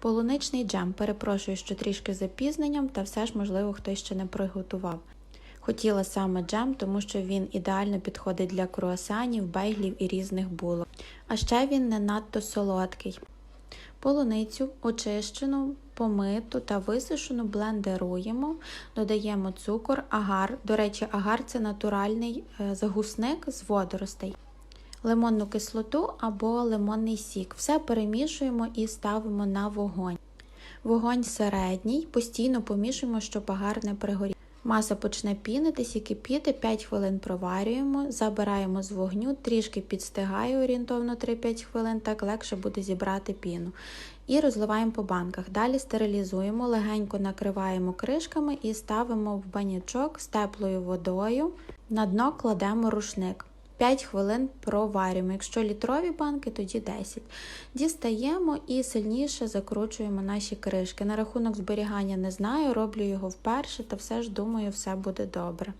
Полуничний джем. Перепрошую, що трішки запізненням, та все ж, можливо, хтось ще не приготував. Хотіла саме джем, тому що він ідеально підходить для круасанів, бейглів і різних булок. А ще він не надто солодкий. Полуницю очищену, помиту та висушену блендеруємо, додаємо цукор, агар. До речі, агар це натуральний е, загусник з водоростей. Лимонну кислоту або лимонний сік. Все перемішуємо і ставимо на вогонь. Вогонь середній, постійно помішуємо, щоб агар не пригорів. Маса почне пінитись і кипіти, 5 хвилин проварюємо, забираємо з вогню, трішки підстигає орієнтовно 3-5 хвилин, так легше буде зібрати піну. І розливаємо по банках. Далі стерилізуємо, легенько накриваємо кришками і ставимо в банячок з теплою водою. На дно кладемо рушник. 5 хвилин проварюємо. Якщо літрові банки, тоді 10. Дістаємо і сильніше закручуємо наші кришки. На рахунок зберігання не знаю, роблю його вперше, та все ж думаю, все буде добре.